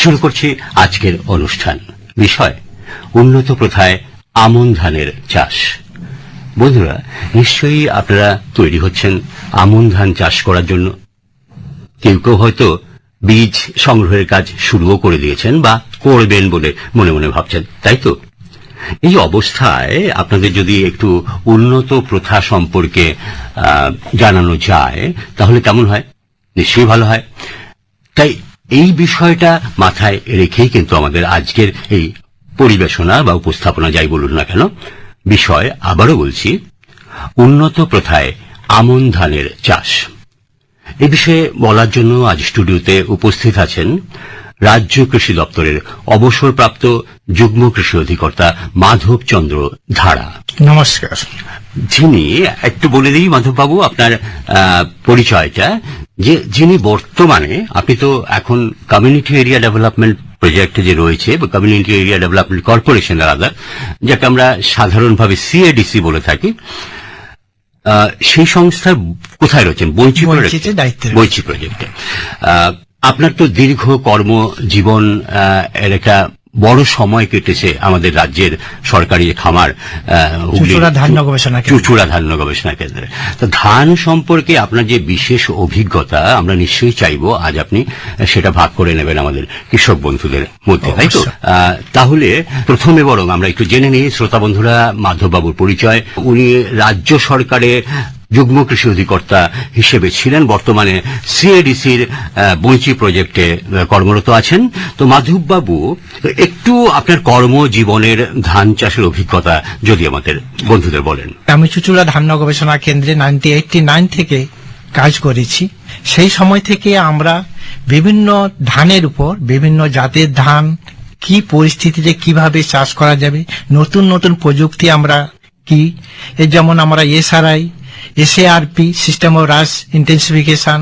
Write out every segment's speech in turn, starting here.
শুরু করছি আজকের অনুষ্ঠান। বিষয়, উন্নত প্রথায় আমন ধানের চাষ। বন্ধুরা, নিশ্চয়ই আপনারা তৈরি হচ্ছেন আমন ধান চাষ করার জন্য। কেউ কেউ হয়তো বীজ সংগ্রহের কাজ শুরুও করে দিয়েছেন বা করবেন বলে মনে মনে ভাবছেন, তাই তো? এই অবস্থায় আপনাদের যদি একটু উন্নত প্রথা সম্পর্কে জানানো যায়, তাহলে কেমন হয়? নিশ্চয়ই ভালো হয়। তাই এই বিষয়টা মাথায় রেখেই কিন্তু আমাদের আজকের এই পরিবেশনা বা উপস্থাপনা, যাই বলুন না কেন, বিষয় আবারও বলছি, উন্নত প্রথায় আমন ধানের চাষ। এ বিষয়ে বলার জন্য আজ স্টুডিওতে উপস্থিত আছেন রাজ্য কৃষি দপ্তরের অবসরপ্রাপ্ত যুগ্ম কৃষি অধিকর্তা মাধব চন্দ্র ধারা। নমস্কার। যিনি একটু বলে দিই মাধববাবু আপনার পরিচয়টা যে যিনি বর্তমানে আপনি তো এখন কমিউনিটি এরিয়া ডেভেলপমেন্ট প্রজেক্টে যে রয়েছে বা কমিউনিটি এরিয়া ডেভেলপমেন্ট কর্পোরেশন আলাদা যাকে আমরা সাধারণভাবে সিএডিসি বলে থাকি সেই সংস্থার কোথায় রয়েছেন? রয়েছে। বৈচি প্রজেক্টে আপনার তো দীর্ঘ কর্মজীবন আহ, এর একটা বড় সময় কেটেছে আমাদের রাজ্যের সরকারি খামার ধান্য গবেষণা কেন্দ্র। চুচুড়া ধান্য গবেষণা কেন্দ্রে। তো ধান সম্পর্কে আপনার যে বিশেষ অভিজ্ঞতা আমরা নিশ্চয়ই চাইব আজ আপনি সেটা ভাগ করে নেবেন আমাদের কৃষক বন্ধুদের মধ্যে তাই তো? তাহলে প্রথমে বরং আমরা একটু জেনে নিই শ্রোতা বন্ধুরা মাধববাবুর পরিচয়। উনি রাজ্য সরকারের যুগ্ম কৃষি অধিকর্তা হিসেবে ছিলেন। বর্তমানে সিএডিসির বঞ্চি প্রজেক্টে কর্মরত আছেন। তো মাধববাবু, একটু আপনার কর্মজীবনের ধান চাষের অভিজ্ঞতা যদি আমাদের বন্ধুদের বলেন। আমি চুচুড়া ধান্য গবেষণা কেন্দ্রে নাইনটি এইটটি নাইন থেকে কাজ করেছি। সেই সময় থেকে আমরা বিভিন্ন ধানের উপর, বিভিন্ন জাতের ধান, কি পরিস্থিতিতে কীভাবে চাষ করা যাবে, নতুন নতুন প্রযুক্তি আমরা কি যেমন আমরা SRI SARP system of rice intensification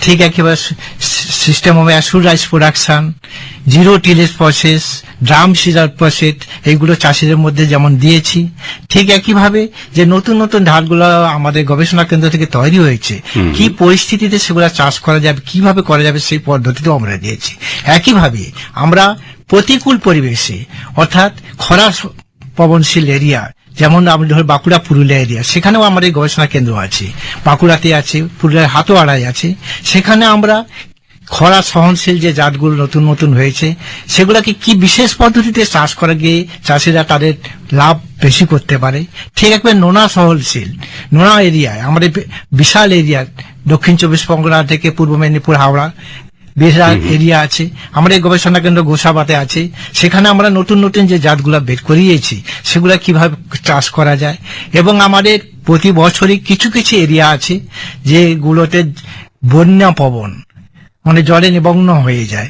ঠিক একেবারে system of assured rice production zero tillage process drum seeder process এইগুলো চাষিদের মধ্যে যেমন দিয়েছি ঠিক একইভাবে যে নতুন নতুন ধানগুলো আমাদের গবেষণা কেন্দ্র থেকে তৈরি হয়েছে কি পরিস্থিতিতে সেগুলো চাষ করা যাবে কীভাবে করা যাবে সেই পদ্ধতিতেও আমরা দিয়েছি। একইভাবে আমরা প্রতিকূল পরিবেশে অর্থাৎ খরা পবনশীল এরিয়া যেমন আমরা ধর বাঁকুড়া, পুরুলিয়া এরিয়া, সেখানেও আমাদের গবেষণা কেন্দ্র আছে। বাঁকুড়াতে আছে, পুরুলিয়ার হাতোয়াড়ায় আছে। সেখানে আমরা খরা সহনশীল যে জাতগুলো নতুন নতুন হয়েছে, সেগুলোকে কি বিশেষ পদ্ধতিতে চাষ করা গিয়ে চাষিরা তাদের লাভ বেশি করতে পারে? ঠিক একবার নোনা সহনশীল, নোনা এরিয়ায় আমাদের বিশাল এরিয়া, দক্ষিণ চব্বিশ পরগনা থেকে পূর্ব মেদিনীপুর, হাওড়া বিশাল এরিয়া আছে আমাদের গবেষণা কেন্দ্র গোসাবাতে আছে সেখানে আমরা নতুন নতুন যে জাতগুলো বের করিয়েছি সেগুলা কীভাবে চাষ করা যায় এবং আমাদের প্রতি বছরই কিছু কিছু এরিয়া আছে যেগুলোতে বন্যা পবন মানে জলে নিমগ্ন হয়ে যায়।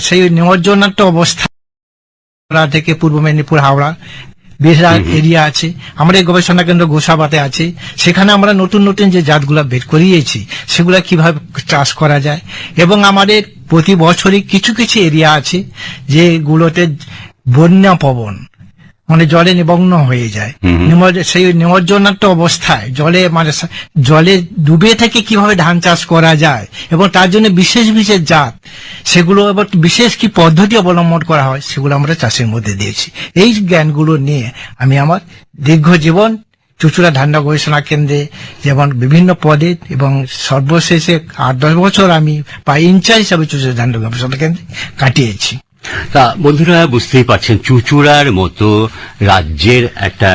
সেই নিমজ্জনাত্ম অবস্থা থেকে পূর্ব মেদিনীপুর হাওড়া বিশাল এরিয়া আছে আমাদের গবেষণা কেন্দ্র গোসাবাতে আছে সেখানে আমরা নতুন নতুন যে জাতগুলো বের করিয়েছি সেগুলো কীভাবে চাষ করা যায় এবং আমাদের প্রতি বছরই কিছু কিছু এরিয়া আছে যেগুলোতে বন্যা পবন মানে জলে নিমগ্ন হয়ে যায়। সেই নিমজ্জনাত্ম অবস্থায় জলে মানে জলে ডুবে থেকে কীভাবে ধান চাষ করা যায় এবং তার জন্য বিশেষ বিশেষ জাত সেগুলো এবার বিশেষ কি পদ্ধতি অবলম্বন করা হয় সেগুলো আমরা চাষের মধ্যে দিয়েছি। এই জ্ঞানগুলো নিয়ে আমি আমার দীর্ঘ জীবন চুচুড়া ধান্না গবেষণা কেন্দ্রে যেমন বিভিন্ন পদে এবং সর্বশেষে আট দশ বছর আমি প্রায় ইনচার্জ হিসাবে চুচুড়া ধান্না গবেষণা কেন্দ্রে কাটিয়েছি। তা বন্ধুরা বুঝতেই পারছেন চুচুড়ার মতো রাজ্যের একটা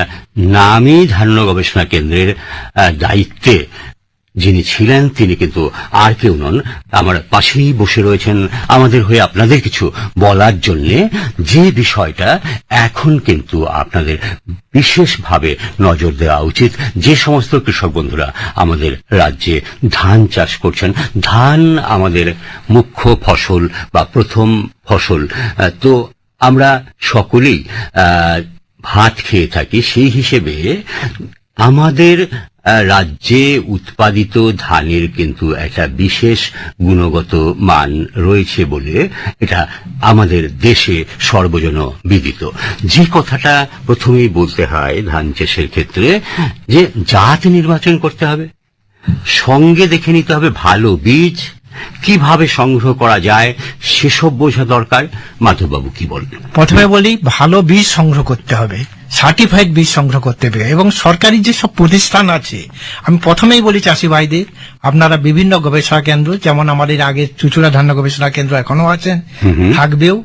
নামী ধান্য গবেষণা কেন্দ্রের দায়িত্বে যিনি ছিলেন, তিনি কিন্তু আর কেউ নন। আমার পাশেই বসে রয়েছেন আমাদের হয়ে আপনাদের কিছু বলার জন্য। যে বিষয়টা এখন কিন্তু আপনাদের বিশেষভাবে নজর দেওয়া উচিত। যে সমস্ত কৃষক বন্ধুরা আমাদের রাজ্যে ধান চাষ করছেন, ধান আমাদের মুখ্য ফসল বা প্রথম ফসল। তো আমরা সকলেই ভাত খেয়ে থাকি। সেই হিসেবে আমাদের রাজ্যে উৎপাদিত ধানের কিন্তু একটা বিশেষ গুণগত মান রয়েছে বলে এটা আমাদের দেশে সর্বজন বিদিত। যে কথাটা প্রথমেই বলতে হয় ধান চাষের ক্ষেত্রে, যে জাত নির্বাচন করতে হবে, সঙ্গে দেখে নিতে হবে ভালো বীজ, কীভাবে সংগ্রহ করা যায়, সেসব বোঝা দরকার। মাধববাবু কি বলবেন? প্রথমে বলি, ভালো বীজ সংগ্রহ করতে হবে। সার্টিফাইড বীজ সংগ্রহ করতে হবে। এবং সরকারি যে সব প্রতিষ্ঠান আছে আমি প্রথমেই বলি চাষি ভাইদের আপনারা বিভিন্ন গবেষণা কেন্দ্র যেমন আমাদের আগে চুচুড়া ধান্য গবেষণা কেন্দ্র এখনও আছেন থাকবেও।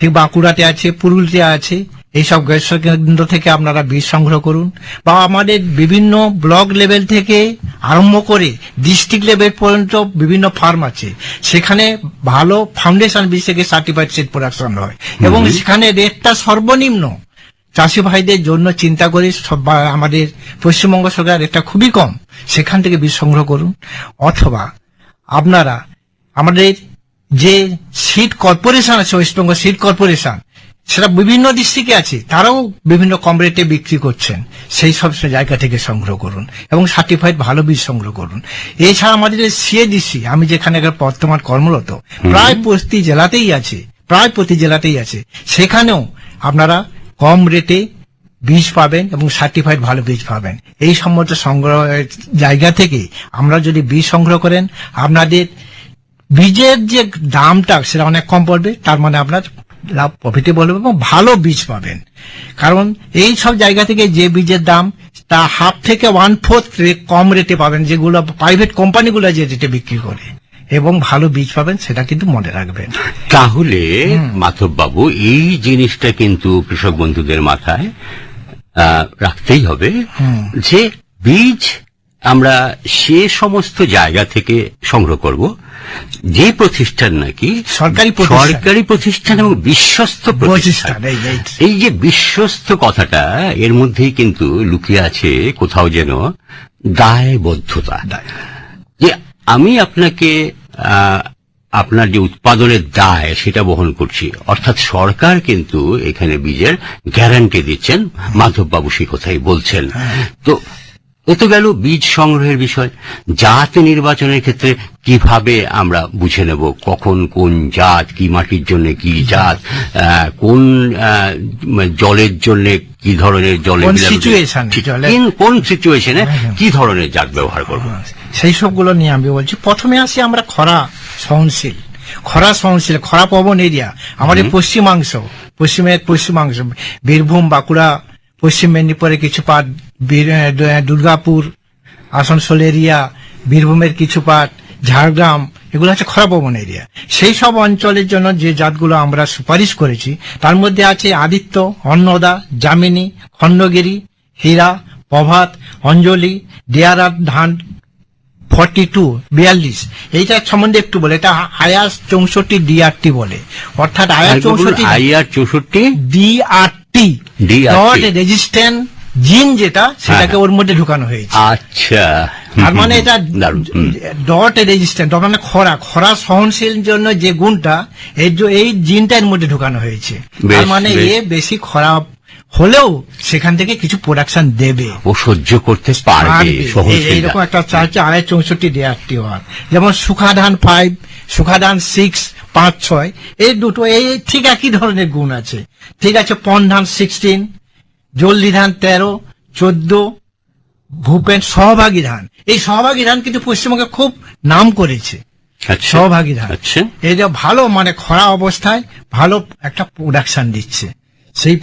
ঠিক বাঁকুড়াতে আছে পুরুলিয়া আছে এইসব গবেষণা কেন্দ্র থেকে আপনারা বীজ সংগ্রহ করুন। বা আমাদের বিভিন্ন ব্লক লেভেল থেকে আরম্ভ করে ডিস্ট্রিক্ট লেভেল পর্যন্ত বিভিন্ন ফার্ম আছে। সেখানে ভালো ফাউন্ডেশন বীজ থেকে সার্টিফাইড সিড প্রোডাকশন হয়। এবং সেখানে রেটটা সর্বনিম্ন চাষি ভাইদের জন্য চিন্তা করে সব আমাদের পশ্চিমবঙ্গ সরকার রেটটা খুবই কম। সেখান থেকে বীজ সংগ্রহ করুন। অথবা আপনারা আমাদের যে সিট কর্পোরেশন আছে ওয়েস্টবেঙ্গল সিট কর্পোরেশন সেটা বিভিন্ন ডিস্ট্রিক্টে আছে তারাও বিভিন্ন কম রেটে বিক্রি করছেন। সেই সব জায়গা থেকে সংগ্রহ করুন এবং সার্টিফাইড ভালো বীজ সংগ্রহ করুন। এছাড়া আমাদের সিএডিসি আমি যেখানে বর্তমান কর্মরত প্রায় প্রতি জেলাতেই আছে প্রায় প্রতি জেলাতেই আছে। সেখানেও আপনারা কম রেটে বীজ পাবেন এবং সার্টিফাইড ভালো বীজ পাবেন। এই সম্মত সংগ্রহ জায়গা থেকে আমরা যদি বীজ সংগ্রহ করেন, আপনাদের বীজের যে দামটা সেটা অনেক কম পড়বে, তার মানে আপনার লাভ প্রফিটেবল হবে এবং ভালো বীজ পাবেন। কারণ এই সব জায়গা থেকে যে বীজের দাম, তা হাফ থেকে ওয়ান ফোর্থ কম রেটে পাবেন, যেগুলো প্রাইভেট কোম্পানিগুলো যে রেটে বিক্রি করে। এবং ভালো বীজ পাবেন সেটা কিন্তু মনে রাখবেন। তাহলে মাধববাবু এই জিনিসটা কিন্তু কৃষক বন্ধুদের মাথায় রাখতেই হবে যে বীজ আমরা সে সমস্ত জায়গা থেকে সংগ্রহ করব যে প্রতিষ্ঠান নাকি সরকারি সরকারি প্রতিষ্ঠান এবং বিশ্বস্ত প্রতিষ্ঠান। এই- যে বিশ্বস্ত কথাটা এর মধ্যেই কিন্তু লুকিয়ে আছে কোথাও যেন দায়বদ্ধতা। যে আমি আপনাকে আপনার যে উৎপাদনের দায় সেটা বহন করছি। অর্থাৎ সরকার কিন্তু এখানে বীজের গ্যারান্টি দিচ্ছেন। মাধববাবু সে কথাই বলছেন। তো এ তো গেল বীজ সংগ্রহের বিষয়। জাত নির্বাচনের ক্ষেত্রে কীভাবে আমরা বুঝে নেব? কখন কোন জাত কি মাটির জন্য কি জাত কোন জলের জন্য কি ধরনের জলের কোন বিলাস- situation এ ঠিক, জলের- কোন- কোন সিচুয়েশনে কি ধরনের জাত ব্যবহার করব? সেই সবগুলো নিয়ে আমি বলছি। প্রথমে আসি আমরা খরা সহনশীল। খরা সহনশীল খরা পবন এরিয়া আমাদের পশ্চিমাংশ পশ্চিমের পশ্চিমাংশ বীরভূম বাঁকুড়া পশ্চিম মেদিনীপুরের কিছু পাট দুর্গাপুর আসানসোল এরিয়া বীরভূমের কিছু পাট ঝাড়গ্রাম এগুলো হচ্ছে খরা পবন এরিয়া। সেই সব অঞ্চলের জন্য যে জাতগুলো আমরা সুপারিশ করেছি তার মধ্যে আছে আদিত্য অন্নদা জামিনী খণ্ডগিরি হীরা প্রভাত অঞ্জলি দেয়ারাত ধান ফর্টি টু বিয়াল্লিশ। এইটার সম্বন্ধে একটু বলে এটা আয়াস চৌষট্টি ডিআরটি বলে। অর্থাৎ আয়াস চৌষট্টি আইআর চৌষট্টি? ডিআরটি ডট রেজিস্ট্যান্ট জিন যেটা সেটাকে ওর মধ্যে ঢুকানো হয়েছে। আচ্ছা তার মানে এটা ডট রেজিস্ট্যান্ট ডট মানে খরা। খরা সহনশীল জন্য যে গুণটা এই জিনটা এর মধ্যে ঢুকানো হয়েছে। তার মানে এ বেশি খরা হলেও সেখান থেকে কিছু প্রোডাকশন দেবে। ও সহ্য করতে পারবে। এইরকম একটা চার্চে আড়াই চৌষট্টি ডিআরটি ওয়ান যেমন সুখাধান ফাইভ সুখাধান সিক্স পাঁচ ছয় এই দুটো এই ঠিক একই ধরনের গুণ আছে। ঠিক আছে পন ধান সিক্সটিন জলদি ধান তেরো চোদ্দ ভূপেন সহভাগী ধান এই সহভাগী ধান কিন্তু পশ্চিমবঙ্গে খুব নাম করেছে। আচ্ছা সহভাগী ধান আচ্ছা। এই যে ভালো মানে খরা অবস্থায় ভালো একটা প্রোডাকশন দিচ্ছে। সেই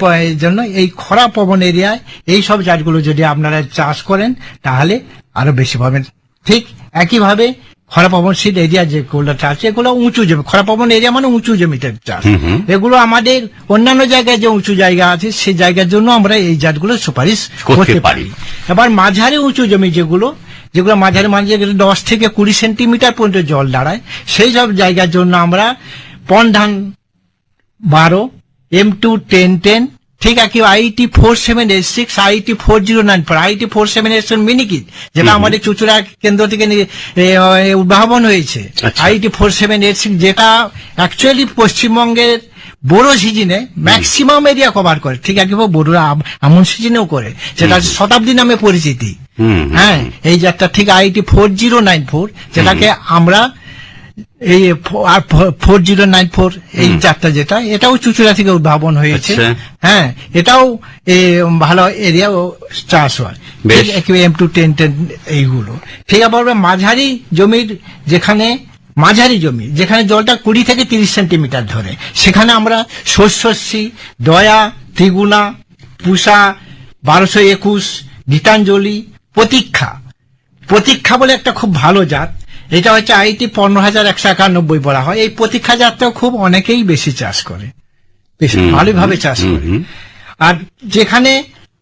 জন্য এই খরা পবন এরিয়ায় এই সব জাতগুলো যদি আপনারা চাষ করেন তাহলে আরও বেশি পাবেন ঠিক একইভাবে খরা পবনশীল এরিয়া যেগুলো চাষ এগুলো উঁচু জমি খরা পবন এরিয়া মানে উঁচু জমিতে চাষ। এগুলো আমাদের অন্যান্য জায়গায় যে উঁচু জায়গা আছে সেই জায়গার জন্য আমরা এই জাতগুলো সুপারিশ করতে। পারি এবার মাঝারি উঁচু জমি যেগুলো যেগুলো মাঝারি মাঝে দশ থেকে কুড়ি সেন্টিমিটার পর্যন্ত জল দাঁড়ায় সেই সব জায়গার জন্য আমরা পন ধান বারো এম টু টেন টেন ঠিক আছে IET four seven eight six IET four zero nine four IET four seven eight seven minikit যেটা আমাদের চুচুড়া কেন্দ্র থেকে উদ্ভাবন হয়েছে। IET four seven eight six যেটা অ্যাকচুয়ালি পশ্চিমবঙ্গের বড় সিজনে ম্যাক্সিমাম এরিয়া কভার করে ঠিক আছে বড় আমন সিজনেও করে সেটা হচ্ছে শতাব্দী নামে পরিচিতি। হ্যাঁ এই যাত্রা ঠিক IET four zero nine four যেটাকে আমরা এই ফোর জিরো নাইন ফোর এই যাত্রা যেটা এটাও চুচুড়া থেকে উদ্ভাবন হয়েছে। আচ্ছা। হ্যাঁ এটাও ভালো এরিয়া চাষ হয়। এম টু টেন টেন এইগুলো। ঠিক আবার মাঝারি জমির যেখানে মাঝারি জমি যেখানে জলটা কুড়ি থেকে তিরিশ সেন্টিমিটার ধরে সেখানে আমরা শস্যশ্রী দয়া ত্রিগুণা পুষা বারোশো একুশ গীতাঞ্জলি প্রতীক্ষা। প্রতীক্ষা বলে একটা খুব ভালো জাত। এটা হচ্ছে আইটি পনেরো হাজার একশো একানব্বই বলা হয়। এই প্রতীক্ষা জাতটাও খুব অনেকেই বেশি চাষ করে। বেশ ভালোভাবে চাষ করে। আর যেখানে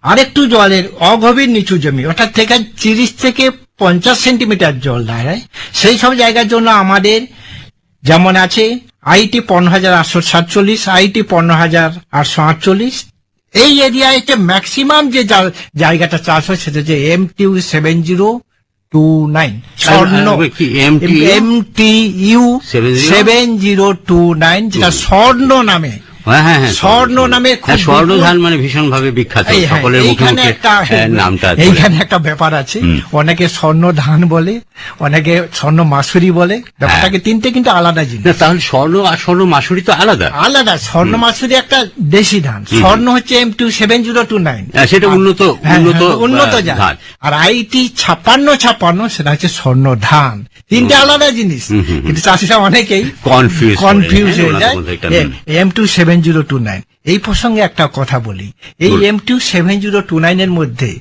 আরেকটু জলের অগভীর নিচু জমি অর্থাৎ থেকে তিরিশ থেকে পঞ্চাশ সেন্টিমিটার জল দাঁড়ায় সেই সব জায়গার জন্য আমাদের যেমন আছে আইটি পনেরো হাজার আটশো সাতচল্লিশ আইটি পনেরো হাজার আটশো আটচল্লিশ। এই এরিয়ায় হচ্ছে ম্যাক্সিমাম যে জায়গাটা চাষ হয় সেটা হচ্ছে M T U seven zero two nine Swarna আর কি MTU? M T U 70? Seven zero two nine যেটা স্বর্ণ নামে স্বর্ণ নামে হ্যাঁ, স্বর্ণ ধান মানে ভীষণ ভাবে বিখ্যাত। হ্যাঁ, সকলের মুখে হ্যাঁ, নামটা এইখানে একটা ব্যাপার আছে। অনেকে স্বর্ণ ধান বলে অনেকে স্বর্ণ মাসুরি বলে। ব্যাপারটাকে তিনটে কিন্তু আলাদা জিনিস। তাহলে স্বর্ণ আর স্বর্ণ মাসুরি তো আলাদা। আলাদা স্বর্ণ মাসুরি একটা দেশি ধান। স্বর্ণ হচ্ছে M two seven zero two nine হ্যাঁ, সেটা উন্নত উন্নত উন্নত ধান। আর আইটি ছাপ্পান্ন ছাপ্পান্ন সেটা হচ্ছে স্বর্ণ ধান। তিনটে আলাদা জিনিস। কিন্তু চাষিরা অনেকেই কনফিউজ কনফিউজ হয়ে যায়। হ্যাঁ, M two seven zero two nine এই প্রসঙ্গে একটা কথা বলি। এই M two seven zero two নাইনের মধ্যে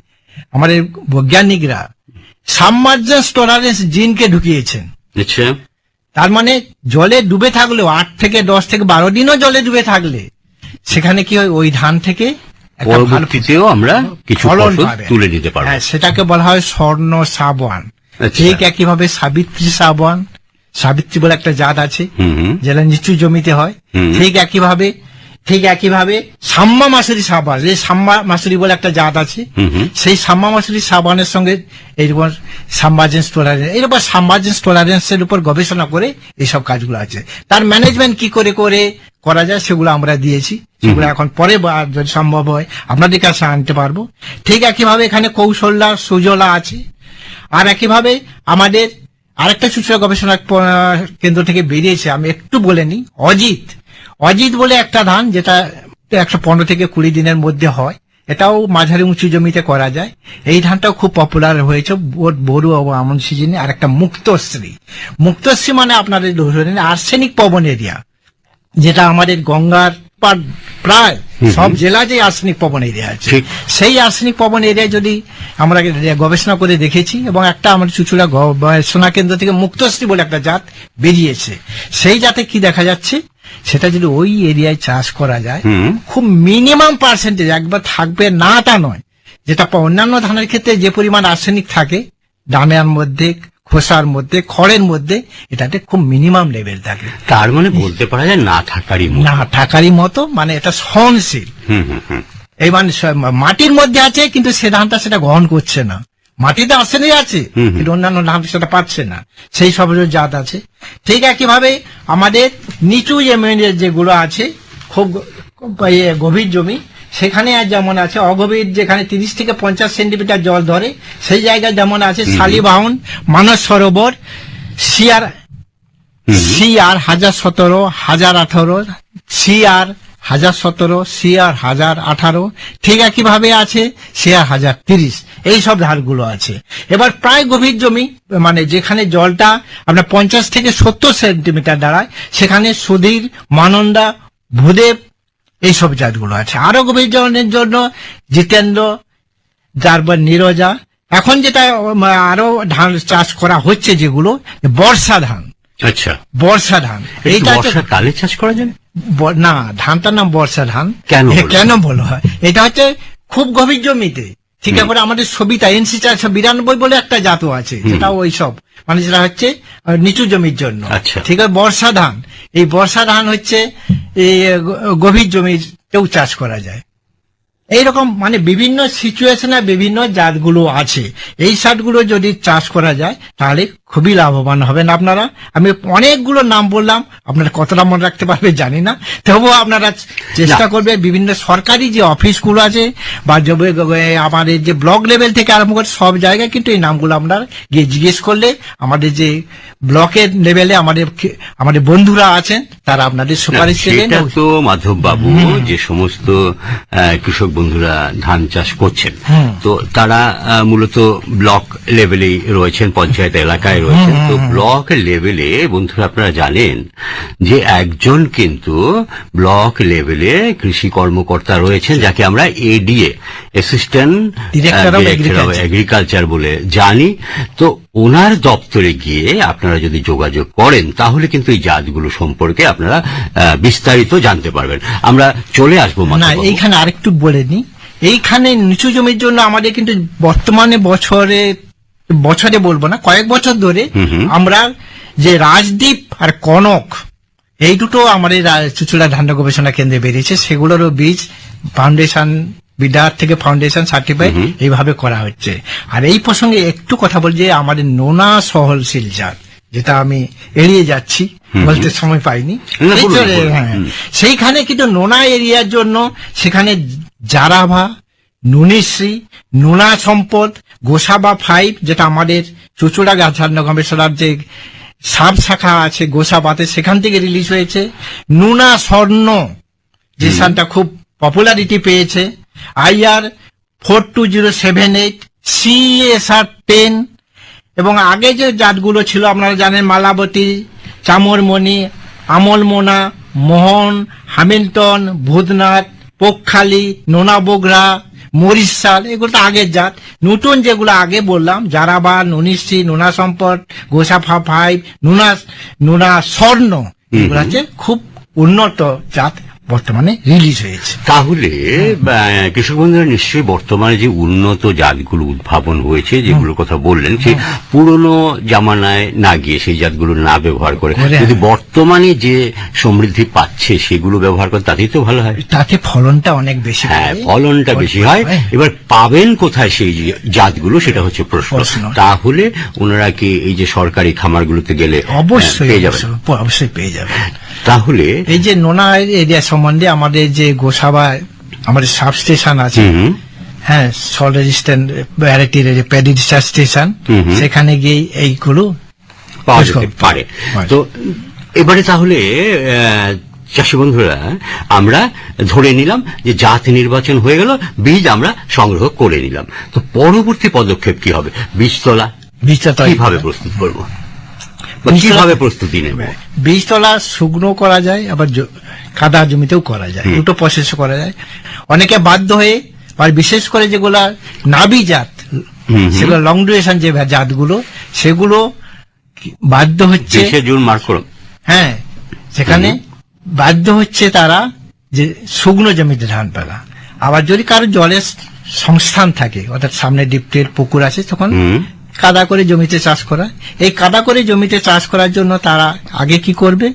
আমাদের বৈজ্ঞানিকরা সাবমার্জেন্স টলারেন্স জিনকে ঢুকিয়েছেন। আচ্ছা। তার মানে জলে ডুবে থাকলেও আট থেকে দশ থেকে বারো দিনও জলে ডুবে থাকলে সেখানে কি হয়? ওই ধান থেকে পরবর্তীতেও আমরা কিছু ফলন তুলে নিতে পারব। হ্যাঁ সেটাকে বলা হয় স্বর্ণ সাবান। আচ্ছা। ঠিক একইভাবে সাবিত্রী সাবান। সাবিত্রী বলে একটা জাত আছে। যেটা নিচু জমিতে হয়। ঠিক একইভাবে ঠিক একইভাবে সাম্মা মাসুরি সাবান এই সাম্মা মাসুরি বলে একটা জাত আছে সেই সাম্মা মাসুরি সাবানের সঙ্গে এইরকম সাম্বাজেন্স টলারেন্স এইরকম সাম্বাজেন্স টলারেন্সের উপর গবেষণা করে এইসব কাজগুলো আছে। তার ম্যানেজমেন্ট কি করে করে করা যায় সেগুলো আমরা দিয়েছি সেগুলো এখন পরে যদি সম্ভব হয় আপনাদের কাছে আনতে পারব। ঠিক একইভাবে এখানে কৌশল্যা সুজলা আছে আর একইভাবে আমাদের আরেকটা সূচনা গবেষণা কেন্দ্র থেকে বেরিয়েছে আমি একটু বলে নিই অজিত। অজিত বলে একটা ধান যেটা একশো পনেরো থেকে কুড়ি দিনের মধ্যে হয় এটাও মাঝারি উঁচু জমিতে করা যায়। এই ধানটাও খুব পপুলার হয়েছে বড়ু ও আমন সিজনে আর একটা মুক্তশ্রী। মুক্তশ্রী মানে আপনাদের ধরে আর্সেনিক পবন এরিয়া যেটা আমাদের গঙ্গার পার প্রায় সব জেলাতে আর্সেনিক পবন এরিয়া আছে। সেই আর্সেনিক পবন এরিয়া যদি আমরা গবেষণা করে দেখেছি এবং একটা আমাদের চুচুড়া গবেষণা কেন্দ্র থেকে মুক্তশ্রী বলে একটা জাত বেরিয়েছে। সেই জাতে কি দেখা যাচ্ছে? সেটা যদি ওই এরিয়ায় চাষ করা যায় খুব মিনিমাম পার্সেন্টেজ একবার থাকবে না তা নয়। যেটা অন্যান্য ধানের ক্ষেত্রে যে পরিমাণ আর্সেনিক থাকে ডামের মধ্যে খোসার মধ্যে খড়ের মধ্যে এটাতে খুব মিনিমাম লেভেল থাকে তার মানে বলতে পারা যায় না থাকারই না থাকারই মতো মানে এটা সহনশীল। এই মানে মাটির মধ্যে আছে কিন্তু সে ধানটা সেটা গ্রহণ করছে না। মাটিতে আসেনি আছে। কিন্তু অন্যান্য ধান সেটা পাচ্ছে না। সেই সব জাত আছে। ঠিক একইভাবে আমাদের নিচু জমিনের যেগুলো আছে খুব গভীর জমি সেখানে আর যেমন আছে অগভীর যেখানে তিরিশ থেকে পঞ্চাশ সেন্টিমিটার জল ধরে সেই জায়গায় যেমন আছে শালিবাহন মানস সরোবর শিয়ার সিআর হাজার সতেরো হাজার আঠারো সিআর হাজার সতেরো সিআর হাজার আঠারো ঠিক একইভাবে আছে সিআর হাজার তিরিশ। এই সব ধারগুলো আছে। এবার প্রায় গভীর জমি মানে যেখানে জলটা আপনার পঞ্চাশ থেকে সত্তর সেন্টিমিটার দাঁড়ায় সেখানে সুধীর মানন্দা ভূদেব এইসব জাতগুলো আছে। আরও গভীর জলের জন্য জিতেন্দ্র তারপর নিরজা। এখন যেটা আরও ধান চাষ করা হচ্ছে যেগুলো বর্ষা ধান। আচ্ছা। বর্ষা ধান। এই এইটা বর্ষাকালে চাষ করা যায়? না? ধানটার নাম বর্ষা ধান। কেন কেন বলো হয় এটা হচ্ছে খুব গভীর জমিতে। ঠিক আছে আমাদের সবিতা এনসি চারশো বিরানব্বই বলে একটা জাত আছে যেটা ওই সব। মানে যেটা হচ্ছে নিচু জমির জন্য। আচ্ছা। ঠিক আছে বর্ষা ধান। এই বর্ষা ধান হচ্ছে এই কেউ গভীর জমিতেও চাষ করা যায়। এইরকম মানে বিভিন্ন সিচুয়েশনে বিভিন্ন জাতগুলো আছে। এই জাতগুলো যদি চাষ করা যায় তাহলে খুবই লাভবান হবেন আপনারা। আমি অনেকগুলো নাম বললাম আপনারা কতটা মনে রাখতে পারবে জানি না। তবুও আপনারা চেষ্টা করবে বিভিন্ন সরকারি যে অফিসগুলো আছে বা আমাদের যে ব্লক লেভেল থেকে আরম্ভ করে সব জায়গায় কিন্তু এই নামগুলো আপনারা গিয়ে জিজ্ঞেস করলে আমাদের যে ব্লকের লেভেলে আমাদের আমাদের বন্ধুরা আছেন তারা আপনাদের সুপারিশ দেবেন তো মাধব বাবু যে সমস্ত কৃষক বন্ধুরা ধান চাষ করছেন তো তারা মূলত ব্লক লেভেলেই রয়েছেন পঞ্চায়েত এলাকায় জায়গায় রয়েছেন। তো ব্লক লেভেলে বন্ধুরা আপনারা জানেন যে একজন কিন্তু ব্লক লেভেলে কৃষি কর্মকর্তা রয়েছেন যাকে আমরা এডিএ অ্যাসিস্ট্যান্ট এগ্রিকালচার বলে জানি। তো ওনার দপ্তরে গিয়ে আপনারা যদি যোগাযোগ করেন তাহলে কিন্তু এই জাতগুলো সম্পর্কে আপনারা বিস্তারিত জানতে পারবেন। আমরা চলে আসব না এইখানে আরেকটু বলে নি এইখানে নিচু জমির জন্য আমাদের কিন্তু বর্তমানে বছরে বছরে বলব না কয়েক বছর ধরে। আমরা যে রাজদ্বীপ আর কনক এই দুটো আমাদের চুচুড়া ধান গবেষণা কেন্দ্রে বেরিয়েছে সেগুলোরও বীজ ফাউন্ডেশন বিদ্যার থেকে ফাউন্ডেশন হুম। এইভাবে করা হচ্ছে আর এই প্রসঙ্গে একটু কথা বল যে আমাদের নোনা সহনশীল জাত যেটা আমি এড়িয়ে যাচ্ছি বলতে সময় পাইনি হ্যাঁ। সেইখানে কিন্তু নোনা এরিয়ার জন্য সেখানে জারাভা নুনিশ্রী নোনা সম্পদ গোসাবা ফাইভ যেটা আমাদের চুচুড়া গাছান্ন গবেষণার যে সাব শাখা আছে গোসাবাতে সেখান থেকে রিলিজ হয়েছে। নুনা স্বর্ণ যে সানটা খুব পপুলারিটি পেয়েছে। IR four two zero seven eight CSR ten এবং আগে যে জাতগুলো ছিল আপনারা জানেন মালাবতী চামরমণি আমলমোনা মোহন হামিল্টন ভূতনাথ পোকখালি নোনা বগরা মরিশাল এগুলো তো আগের জাত। নতুন যেগুলো আগে বললাম জারাবা নুনিশ্রী নোনা সম্পদ গোসাফা ফাইভ নুনা নোনা স্বর্ণ এগুলো হচ্ছে খুব উন্নত জাত। বর্তমানে রিলিজ হয়েছে। তাহলে আহ, কৃষক বন্ধুরা নিশ্চয়ই বর্তমানে যে উন্নত জাতগুলো উদ্ভাবন হয়েছে যেগুলোর কথা বললেন সে পুরনো জামানায় না গিয়ে সেই জাতগুলো না ব্যবহার করে যদি হ্যাঁ। বর্তমানে যে সমৃদ্ধি পাচ্ছে সেগুলো ব্যবহার করে তাতেই তো ভালো হয়। তাতে ফলনটা অনেক বেশি হ্যাঁ ফলনটা বেশি হয়। এবার পাবেন কোথায় সেই যে- জাতগুলো সেটা হচ্ছে প্রশ্ন। তাহলে ওনারা কি এই যে সরকারি খামারগুলোতে গেলে অবশ্যই হ্যাঁ, পেয়ে যাবেন? অবশ্যই, অবশ্যই পেয়ে যাবে তাহলে এই যে নোনা এরিয়া সম্বন্ধে আমাদের যে গোসাবা আমাদের সাব স্টেশন আছে হ্যাঁ সল রেজিস্ট্যান্ট ভ্যারাইটির যে প্যাডি রিসার্চ স্টেশন। সেখানে গিয়ে এইগুলো পাওয়া যেতে পারে। তো এবারে তাহলে চাষি বন্ধুরা আমরা ধরে নিলাম যে জাত নির্বাচন হয়ে গেল বীজ আমরা সংগ্রহ করে নিলাম। তো পরবর্তী পদক্ষেপ কি হবে? বীজতলা বীজটা তৈরি কীভাবে প্রস্তুত করব? বীজতলা- কীভাবে প্রস্তুতি নেব? বীজতলা শুকনো করা যায় আবার কাদা জমিতেও করা যায় দুটো প্রসেস করা যায়। অনেকে বাধ্য হয়ে আর বিশেষ করে যেগুলা নাবি জাত। সেগুলো লং ডিউরেশন যে জাতগুলো সেগুলো বাধ্য হচ্ছে জুন হ্যাঁ সেখানে বাধ্য হচ্ছে তারা যে শুকনো জমিতে ধান পেলা। আবার যদি কারও জলের সংস্থান থাকে অর্থাৎ সামনে ডিপটের পুকুর আছে তখন কাদা করে জমিতে চাষ করা। এই কাদা করে জমিতে চাষ করার জন্য তারা আগে কি করবে?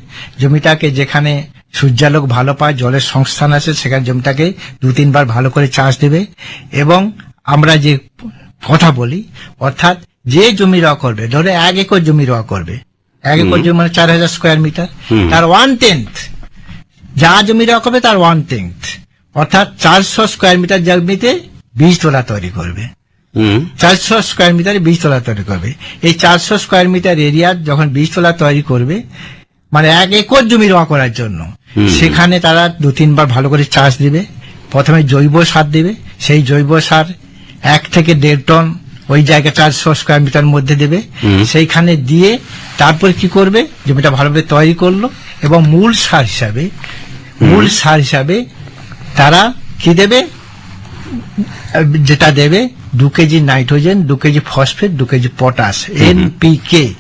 জমিটাকে যেখানে সূর্যালোক ভালো পায় জলের সংস্থান আছে সেখানে জমিটাকে দু তিনবার ভালো করে চাষ দেবে। এবং আমরা যে কথা বলি অর্থাৎ যে জমি রোয়া করবে ধরে এক একর জমি রোয়া করবে। এক একর জমি মানে চার হাজার স্কোয়ার মিটার তার ওয়ান টেন্থ যা জমি রোয়া করবে তার ওয়ান টেন্থ অর্থাৎ চারশো স্কোয়ার মিটার জমিতে বীজ তোলা তৈরি করবে। চারশো স্কোয়ার মিটারে বীজতলা তৈরি করবে। এই চারশো স্কোয়ার মিটার এরিয়ার যখন বীজতলা তৈরি করবে মানে এক একর জমি রোয়া করার জন্য সেখানে তারা দু তিনবার ভালো করে চাষ দিবে। প্রথমে জৈব সার দেবে। সেই জৈব সার এক থেকে দেড় টন ওই জায়গায় চারশো স্কোয়ার মিটার মধ্যে দেবে। সেইখানে দিয়ে তারপর কি করবে? জমিটা ভালোভাবে তৈরি করল এবং মূল সার হিসাবে মূল সার হিসাবে তারা কি দেবে? যেটা দেবে দু কেজি নাইট্রোজেন দু কেজি ফসফেট দু কেজি পটাশ এনপিকে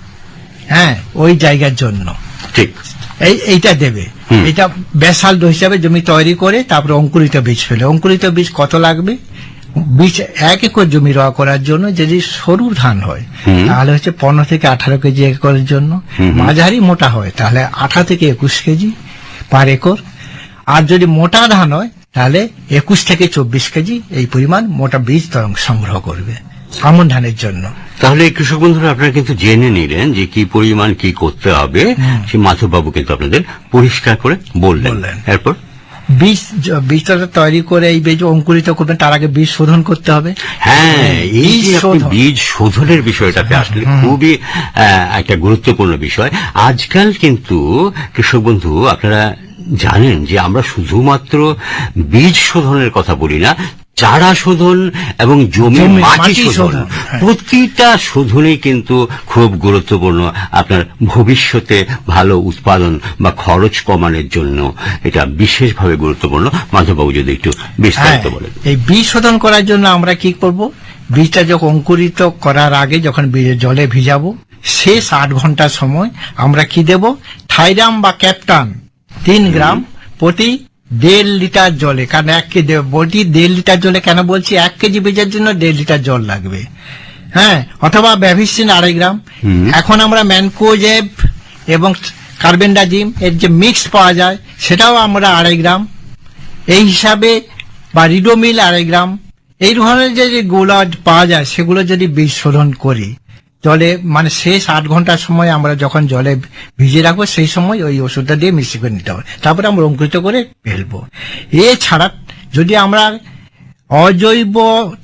হ্যাঁ ওই জায়গার জন্য। ঠিক। এই এইটা দেবে। এটা বেসাল হিসাবে জমি তৈরি করে তারপরে অঙ্কুরিত বীজ ফেলে। অঙ্কুরিত বীজ কত লাগবে? বীজ এক একর জমি রোয়া করার জন্য যদি সরু ধান হয় তাহলে হচ্ছে পনেরো থেকে আঠারো কেজি একরের জন্য। মাঝারি মোটা হয় তাহলে আঠারো থেকে একুশ কেজি পার একর। আর যদি মোটা ধান হয় তাহলে একুশ থেকে চব্বিশ কেজি এই পরিমাণ মোটা বীজ তরং সংগ্রহ করবে আমন ধানের জন্য। তাহলে কৃষক বন্ধুরা আপনারা কিন্তু জেনে নিলেন যে কি পরিমাণ কি করতে হবে। সে মাধববাবু কিন্তু আপনাদের পরিষ্কার করে বললেন। এরপর? বীজ বীজটা তৈরি করে এই বীজ অঙ্কুরিত করবেন তার আগে বীজ শোধন করতে হবে। হ্যাঁ এই বীজ যে আপনি বীজ শোধনের বিষয়টাতে আসলে খুবই আহ, একটা গুরুত্বপূর্ণ বিষয়। আজকাল কিন্তু কৃষক বন্ধু আপনারা জানেন যে আমরা শুধুমাত্র বীজ শোধনের কথা বলি না চারা শোধন এবং জমি মাটি শোধন। হ্যাঁ। প্রতিটা শোধনই কিন্তু খুব গুরুত্বপূর্ণ আপনার ভবিষ্যতে ভালো উৎপাদন বা খরচ কমানোর জন্য। এটা বিশেষভাবে গুরুত্বপূর্ণ। মাধববাবু যদি একটু বিস্তারিত হ্যাঁ, বলেন। এই বীজ শোধন করার জন্য আমরা কি করব? বীজটা যখন অঙ্কুরিত করার আগে যখন বীজ- জলে ভিজাবো শেষ আট ঘণ্টার সময় আমরা কি দেব? থাইরাম বা ক্যাপটান। তিন গ্রাম প্রতি দেড় লিটার জলে কারণ এক কেজি প্রতি দেড় লিটার জলে কেন বলছি? এক কেজি বীজের জন্য দেড় লিটার জল লাগবে। হ্যাঁ অথবা ব্যাভিসিন আড়াই গ্রাম। এখন আমরা ম্যানকোজেব এবং কার্বেন্ডাজিম এর যে মিক্স পাওয়া যায় সেটাও আমরা আড়াই গ্রাম। এই হিসাবে বা রিডোমিল আড়াই গ্রাম। এই ধরনের যে যেগুলো পাওয়া যায় সেগুলো যদি বীজ শোধন করি জলে মানে শেষ আট ঘণ্টার সময় আমরা যখন জলে ভিজে রাখব সেই সময় ওই ওষুধটা দিয়ে মিশ্রি করে নিতে হবে। তারপরে আমরা অঙ্কুরিত করে ফেলব। এছাড়া যদি আমরা অজৈব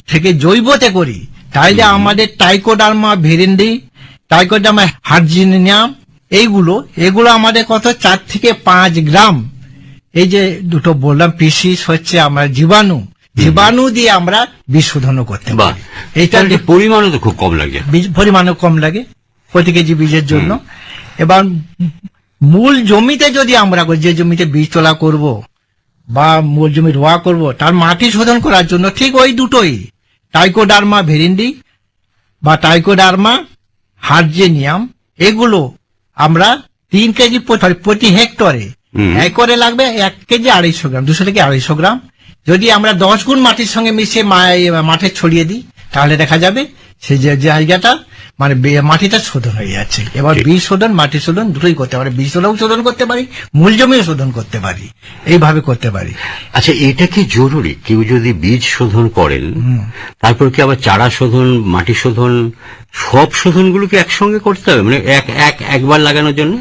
থেকে জৈবতে করি তাইলে আমাদের টাইকোডার্মা ভেরেন্ডি টাইকোডার্মা হার্জিনিয়াম এইগুলো এগুলো আমাদের কত? চার থেকে পাঁচ গ্রাম। এই যে দুটো বললাম পিসিস হচ্ছে আমরা জীবাণু। জীবাণু দিয়ে আমরা বিশোধনও করতে পারি। এটার পরিমাণও তো খুব কম লাগে। বীজ পরিমাণও কম লাগে প্রতি কেজি বীজের জন্য। এবং মূল জমিতে যদি আমরা যে জমিতে বীজ তোলা করব বা মূল জমি রোয়া করব তার মাটি শোধন করার জন্য ঠিক ওই দুটোই। টাইকোডার্মা ভেরিন্ডি বা টাইকোডার্মা হার্জেনিয়াম এগুলো আমরা তিন কেজি প্রতি- হেক্টরে। একরে লাগবে এক কেজি আড়াইশো গ্রাম দুশো থেকে আড়াইশো গ্রাম। যদি আমরা দশ গুণ মাটির সঙ্গে মিশিয়ে মাঠে ছড়িয়ে দিই তাহলে দেখা যাবে সেই যে জায়গাটা মানে মাটিটা শোধন হয়ে যাচ্ছে। এবার বীজ শোধন মাটি শোধন দুটোই করতে পারি। বীজ তোলাও শোধন করতে পারি মূল জমিও শোধন করতে পারি। এইভাবে করতে পারি। আচ্ছা এটা কি জরুরি? কেউ যদি বীজ শোধন করেন তারপর কি আবার চারা শোধন মাটি শোধন সব শোধনগুলো কি একসঙ্গে করতে হবে? মানে এক এক একবার লাগানোর জন্য?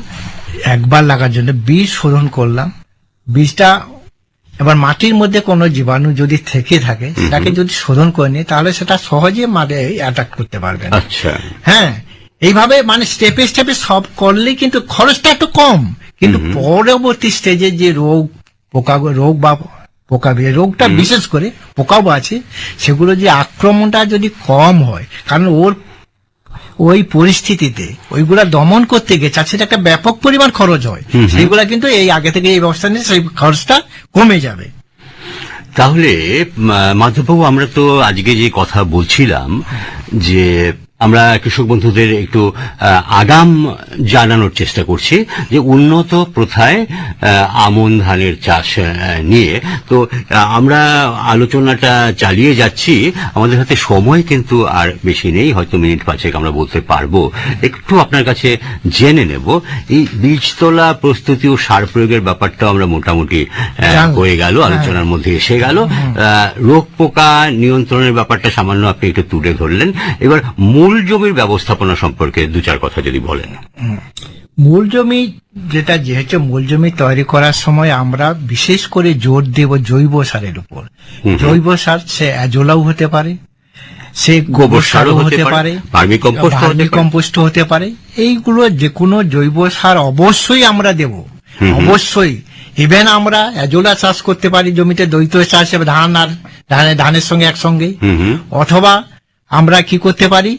একবার লাগার জন্য বীজ শোধন করলাম। বীজটা এবার মাটির মধ্যে কোনো জীবাণু যদি থেকে থাকে সেটাকে যদি শোধন করে নিই তাহলে সেটা সহজে মাঠে অ্যাটাক করতে পারবে আচ্ছা। হ্যাঁ এইভাবে মানে স্টেপে স্টেপে সব করলেই কিন্তু খরচটা একটু কম। কিন্তু পরবর্তী স্টেজে যে রোগ পোকা রোগ বা পোকা রোগটা বিশেষ করে পোকাও আছে সেগুলো যে আক্রমণটা যদি কম হয় কারণ ওর ওই পরিস্থিতিতে ওইগুলা দমন করতে গিয়ে চাষির একটা ব্যাপক পরিমাণ খরচ হয়। সেইগুলা কিন্তু এই আগে থেকে এই ব্যবস্থা নিয়ে সেই খরচটা কমে যাবে তাহলে মাধববাবু আমরা তো আজকে যে কথা বলছিলাম যে আমরা কৃষক বন্ধুদের একটু আগাম জানানোর চেষ্টা করছি যে উন্নত প্রথায় আমন ধানের চাষ নিয়ে। তো আমরা আলোচনাটা চালিয়ে যাচ্ছি। আমাদের হাতে সময় কিন্তু আর বেশি নেই হয়তো মিনিট পাঁচেক আমরা বলতে পারব। একটু আপনার কাছে জেনে নেব এই বীজতলা প্রস্তুতি ও সার প্রয়োগের ব্যাপারটা আমরা মোটামুটি হয়ে গেল আলোচনার মধ্যে এসে গেল। রোগ পোকা নিয়ন্ত্রণের ব্যাপারটা সামান্য আপনি একটু তুলে ধরলেন। এবার মূল জমির ব্যবস্থাপনা সম্পর্কে দু চার কথা যদি বলেন। মূল জমি যেটা যেহেতু মূল জমি তৈরি করার সময় আমরা বিশেষ করে জোর দেব জৈব সারের উপর। জৈব সার সে অ্যাজোলাও হতে পারে সে গোবর সারও হতে পারে, কম্পোস্ট হতে পারে। এইগুলো যে কোনো জৈব সার অবশ্যই আমরা দেব। অবশ্যই। ইভেন আমরা অ্যাজোলা চাষ করতে পারি জমিতে দ্বৈত চাষ ধান আর ধানের সঙ্গে একসঙ্গে। অথবা আমরা কি করতে পারি?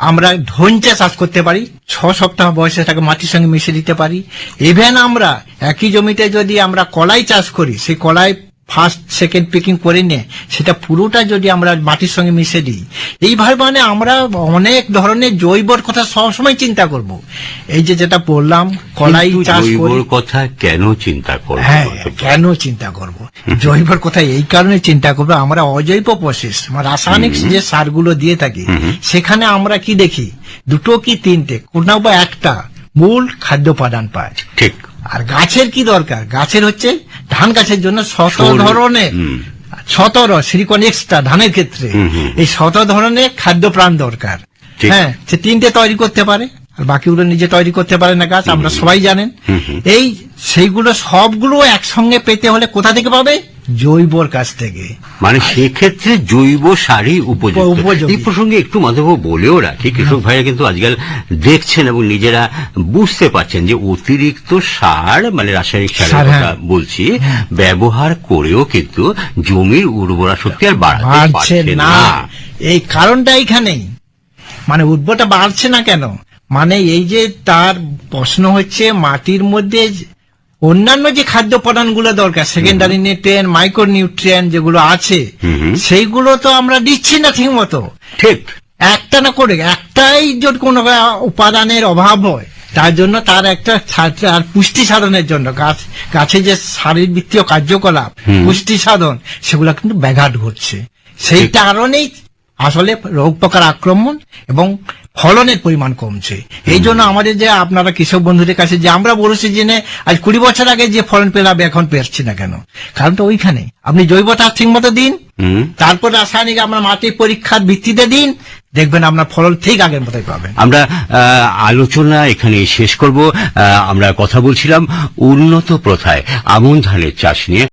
আমরা ধনচা চাষ করতে পারি, ছ সপ্তাহ বয়সে তাকে মাটির সঙ্গে মিশে দিতে পারি। ইভেন আমরা একই জমিতে যদি আমরা কলাই চাষ করি, সেই কলাই ফার্স্ট সেকেন্ড পিকিং করে নিয়ে সেটা পুরোটা যদি আমরা মাটির সঙ্গে মিশে দিই এইভাবে মানে আমরা অনেক ধরনের জৈবর কথা সবসময় চিন্তা করব। এই যে যেটা বললাম কলাই চাষ জৈবর কথা কেন চিন্তা করব? হ্যাঁ কেন চিন্তা করব? জৈবর কথা এই কারণে চিন্তা করব আমরা অজৈব প্রসেস রাসায়নিক যে সারগুলো দিয়ে থাকি সেখানে আমরা কি দেখি? দুটো কি তিনটে? কোনো বা একটা মূল খাদ্য উপাদান পায়। ঠিক। আর গাছের কি দরকার? গাছের হচ্ছে ধান গাছের জন্য শত ধরনের শত শতর সিলিকন এক্সট্রা ধানের ক্ষেত্রে। এই শত ধরনের খাদ্য প্রাণ দরকার হ্যাঁ সে তিনটে তৈরি করতে পারে। আর বাকিগুলো নিজে তৈরি করতে পারে না গাছ আমরা সবাই জানেন। এই সেইগুলো সবগুলো একসঙ্গে পেতে হলে কোথা থেকে পাবে? জৈবর কাছ থেকে। মানে সেক্ষেত্রে জৈব সারই উপযুক্ত। উপযোগী। এই প্রসঙ্গে একটু মাধব বলেও রাখি কৃষক ভাইরা কিন্তু আজকাল দেখছেন এবং নিজেরা বুঝতে পারছেন যে অতিরিক্ত সার মানে রাসায়নিক সার, হ্যাঁ। বলছি ব্যবহার করেও কিন্তু জমির উর্বরা শক্তি আর বাড়াতে বাড়ছে পারছে না। এই কারণটা এইখানেই মানে উদ্ভবটা বাড়ছে না কেন? মানে এই যে তার প্রশ্ন হচ্ছে মাটির মধ্যে অন্যান্য যে খাদ্য উপাদানগুলো দরকার সেকেন্ডারি নিউট্রিয়েন্ট মাইক্রো নিউট্রিয়েন্ট যেগুলো আছে। সেইগুলো তো আমরা দিচ্ছি না ঠিক মতো। ঠিক। একটা না করে একটাই যদি কোনো উপাদানের অভাব হয় তার জন্য তার একটা আর পুষ্টি সাধনের জন্য গাছ গাছে যে শারীরবৃত্তীয় কার্যকলাপ পুষ্টি সাধন সেগুলো কিন্তু ব্যাঘাত ঘটছে। সেই কারণেই আসলে রোগ পোকার আক্রমণ এবং ফলনের পরিমাণ কমছে। এই জন্য আমাদের যে আপনারা কৃষক বন্ধুদের কাছে যে আমরা বলেছি যে আজ কুড়ি বছর আগে যে ফলন পেলাম এখন পেরছি না কেন? কারণটা ওইখানে। আপনি জৈব তার ঠিক মতো দিন তারপর রাসায়নিক আমরা মাটির পরীক্ষার ভিত্তিতে দিন দেখবেন আপনার ফলন ঠিক আগের মতোই পাবেন। আমরা আলোচনা এখানে শেষ করব। আমরা কথা বলছিলাম উন্নত প্রথায় আমন ধানের চাষ নিয়ে।